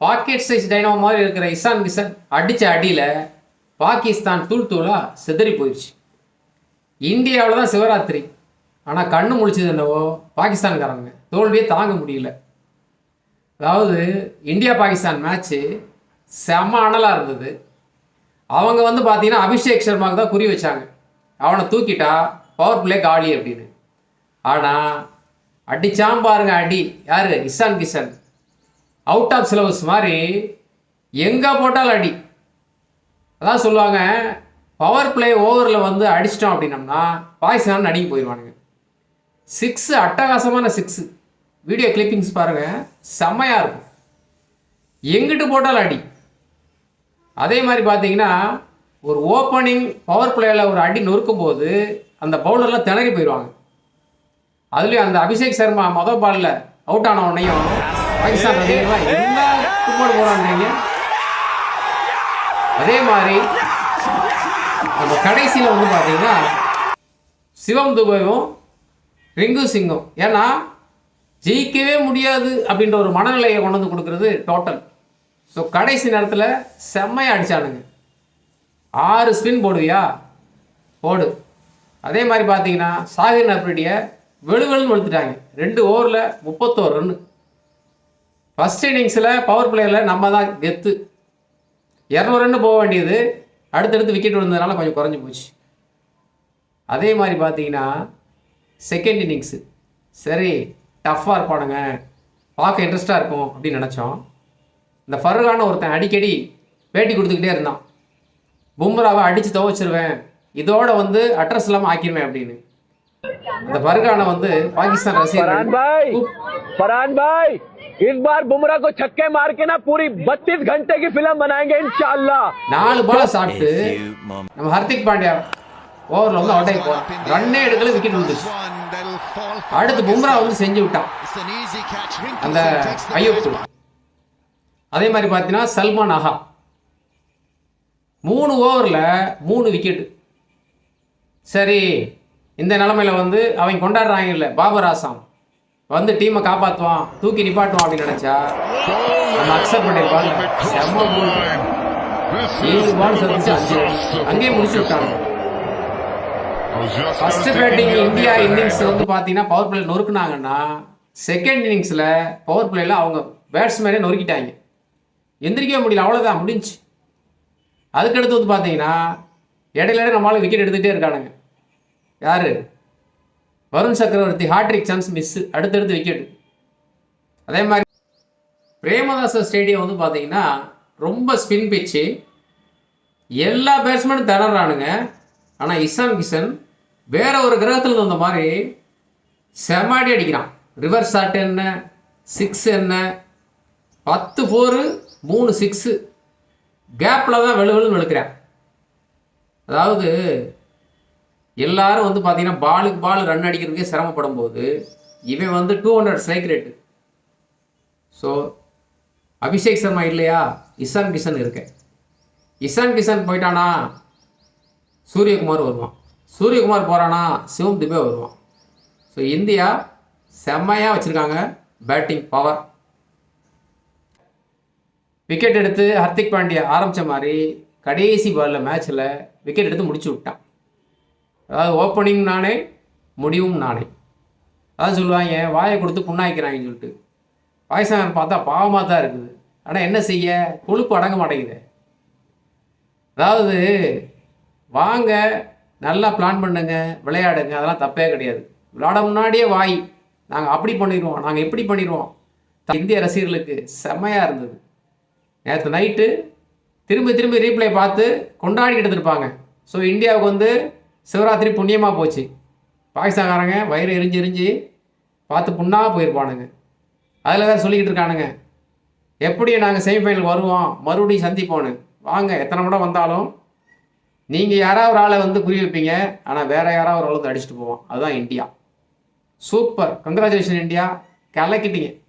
Packet size dino மாதிரி இருக்கிற இசான் கிஷன் அடித்த அடியில் பாகிஸ்தான் தூள் தூளாக சிதறி போயிடுச்சு இந்தியாவில் தான் சிவராத்திரி. ஆனால் கண்ணு முழிச்சது என்னவோ பாகிஸ்தான்காரங்க. தோல்வியே தாங்க முடியல. அதாவது இந்தியா பாகிஸ்தான் மேட்ச்சு செம்ம அனலாக இருந்தது. அவங்க வந்து பார்த்தீங்கன்னா அபிஷேக் சர்மாவுக்கு தான் குறி வச்சாங்க. அவனை தூக்கிட்டா பவர் பிளே காலி அப்படின்னு. ஆனால் அடிச்சாம் பாருங்க அடி. யார்? Ishan Kishan out of syllabus மாதிரி எங்கே போட்டாலும் அடி. அதான் சொல்லுவாங்க பவர் பிளே ஓவரில் வந்து அடிச்சிட்டோம் அப்படின்னம்னா பாகிஸ்தான் நடுங்கி போயிடுவானுங்க சிக்ஸு அட்டகாசமான சிக்ஸு வீடியோ கிளிப்பிங்ஸ் பாருங்கள் செம்மையாக இருக்கும். எங்கிட்டு போட்டாலும் அடி. அதே மாதிரி பார்த்தீங்கன்னா ஒரு ஓப்பனிங் பவர் பிளேயில் ஒரு அடி நொறுக்கும் போது அந்த பவுலர்லாம் திணறி போயிடுவாங்க அதுலேயும் அந்த அபிஷேக் சர்மா மொதல் பாலில் அவுட் ஆன உடனேயும் பாகிஸ்தான் என்ன போகிறாங்க அதே மாதிரி நம்ம கடைசியில் வந்து பார்த்தீங்கன்னா சிவம் துபையும் ரிங்கு சிங்கும். ஏன்னா ஜெயிக்கவே முடியாது அப்படின்ற ஒரு மனநிலையை கொண்டு வந்து கொடுக்கறது டோட்டல் ஸோ கடைசி நேரத்தில் செம்மையாக அடிச்சானுங்க. ஆறு ஸ்பின் போடுவியா? போடு. அதே மாதிரி பார்த்தீங்கன்னா சாகிர் நப்ரிடியை வெளுவெளுன்னு வெளுத்துட்டாங்க. ரெண்டு ஓவரில் முப்பத்தோரு ரன்னு ஃபஸ்ட் இன்னிங்ஸில் பவர் பிளேயரில் நம்ம தான் கெத்து இரநூறுன்னு போக வேண்டியது. அடுத்தடுத்து விக்கெட் விழுந்ததுனால கொஞ்சம் குறைஞ்சி போச்சு. அதே மாதிரி பார்த்தீங்கன்னா செகண்ட் இன்னிங்ஸு சரி டஃப்பாக இருப்பானுங்க. பார்க்க இன்ட்ரெஸ்ட்டாக இருக்கும் அப்படின்னு நினச்சோம். இந்த ஃபர்கான ஒருத்தன் அடிக்கடி பேட்டி கொடுத்துக்கிட்டே இருந்தான். பும்ராவை அடித்து துவச்சிருவேன். இதோட வந்து அட்ரஸ் இல்லாமல் ஆக்கிடுவேன் அப்படின்னு. இந்த ஃபர்கானை வந்து பாகிஸ்தான் ரசிகர் பாய்! பாய்! भाई फरहान भाई इस बार बुमराह को छक्के मार के ना पूरी 32 घंटे की फिल्म बनाएंगे इंशाल्लाह நாலு பாலை A சாப்பிட்டு few moments. நம்ம ஹர்திக் பாண்டியா ஓவரில் வந்து அவுட் ஆகி போகிறான் ரன்னே எடுக்கல விக்கெட் விழுந்துச்சு அடுத்து பும்ரா வந்து செஞ்சு விட்டான் அந்த ஐயப்பு அதே மாதிரி பார்த்தீங்கன்னா சல்மான் ஆஹா மூணு ஓவரில் மூணு விக்கெட்டு சரி இந்த நிலமையில வந்து அவங்க கொண்டாடுறாங்க இல்லை பாபர் ஆசாம் வந்து டீமை காப்பாற்றுவான் தூக்கி நிப்பாட்டுவான் அப்படின்னு நினச்சா நம்ம அக்செப்ட் பண்ணியிருப்பாங்க செம்ம ஏழு பால் சந்திச்சு அஞ்சு. அங்கேயே முடிச்சு விட்டாங்க. ஃபர்ஸ்ட் பேட்டிங் இந்தியா இன்னிங்ஸ் வந்து பார்த்தீங்கன்னா பவர் பிளே நொறுக்குனாங்கன்னா செகண்ட் இன்னிங்ஸில் பவர் பிளேயில் அவங்க பேட்ஸ்மேனே நொறுக்கிட்டாங்க. எந்திரிக்கவே முடியல அவ்வளோதான் முடிஞ்சு. அதுக்கடுத்து வந்து பார்த்தீங்கன்னா இடையில இடையில நம்மளால விக்கெட் எடுத்துகிட்டே இருக்கானுங்க. யார்? Varun Chakravarthy hat-trick chance miss அடுத்தடுத்து விக்கெட் அதே மாதிரி பிரேமதாச ஸ்டேடியம் வந்து பார்த்தீங்கன்னா ரொம்ப ஸ்பின் பிச்சு எல்லா பேட்ஸ்மேனும் திணறானுங்க. ஆனால் இசான் கிஷன் வேற ஒரு கிரகத்தில் இருந்த மாதிரி செமாடி அடிக்கிறான். ரிவர்ஸ் ஷாட் என்ன சிக்ஸ் என்ன பத்து ஃபோரு மூணு சிக்ஸு கேப்பில் தான் வெளுவெளுன்னு வெளுக்கிறேன். அதாவது எல்லாரும் வந்து பார்த்தீங்கன்னா பாலுக்கு பால் ரன் அடிக்கிறதுக்கே சிரமப்படும் போது இவன் வந்து two hundred strike rate so Abhishek Sharma இல்லையா? இசான் கிஷன் இருக்கேன். இசான் கிஷன் போயிட்டானா? சூரியகுமார் வருவான். சூரியகுமார் போகிறானா சிவம் துபே வருவான். ஸோ இந்தியா செம்மையாக வச்சுருக்காங்க. பேட்டிங் பவர் விக்கெட் எடுத்து ஹர்திக் பாண்டியா ஆரம்பித்த மாதிரி கடைசி பாலில் மேட்ச்சில் விக்கெட் எடுத்து முடிச்சு விட்டான். அதாவது ஓப்பனிங் நானே முடிவும் நானே அதான் சொல்லுவாங்க வாயை கொடுத்து புண்ணாய்க்கிறாங்கன்னு சொல்லிட்டு. வயசான பார்த்தா பாவமாக தான் இருக்குது. ஆனால் என்ன செய்ய? கொழுப்பு அடங்க மாட்டேங்குது. அதாவது வாங்க நல்லா பிளான் பண்ணுங்க விளையாடுங்க அதெல்லாம் தப்பே கிடையாது. விளையாட முன்னாடியே வாய். நாங்கள் அப்படி பண்ணிடுவோம் நாங்கள் எப்படி பண்ணிடுவோம் இந்திய ரசிகர்களுக்கு செம்மையாக இருந்தது. நேற்று நைட்டு திரும்ப திரும்ப ரீப்ளே பார்த்து கொண்டாடிக்கிட்டு இருப்பாங்க ஸோ இந்தியாவுக்கு வந்து சிவராத்திரி புண்ணியமாக போச்சு. பாகிஸ்தான்காரங்க வயிறு எரிஞ்சு எரிஞ்சு பார்த்து புண்ணாக போயிருப்பானுங்க. அதில் தான் சொல்லிக்கிட்டு இருக்கானுங்க. எப்படி நாங்கள் செமிஃபைனல் வருவோம்? மறுபடியும் சந்திப்போன்னு. வாங்க எத்தனை முறை வந்தாலும் நீங்கள் யாராவது ஒரு ஆளை வந்து குறி வைப்பீங்க ஆனால் வேற யாராவது ஒரு ஆள் வந்து அடிச்சுட்டு போவோம். அதுதான் இந்தியா. சூப்பர். Congratulation India. கலக்கிட்டீங்க.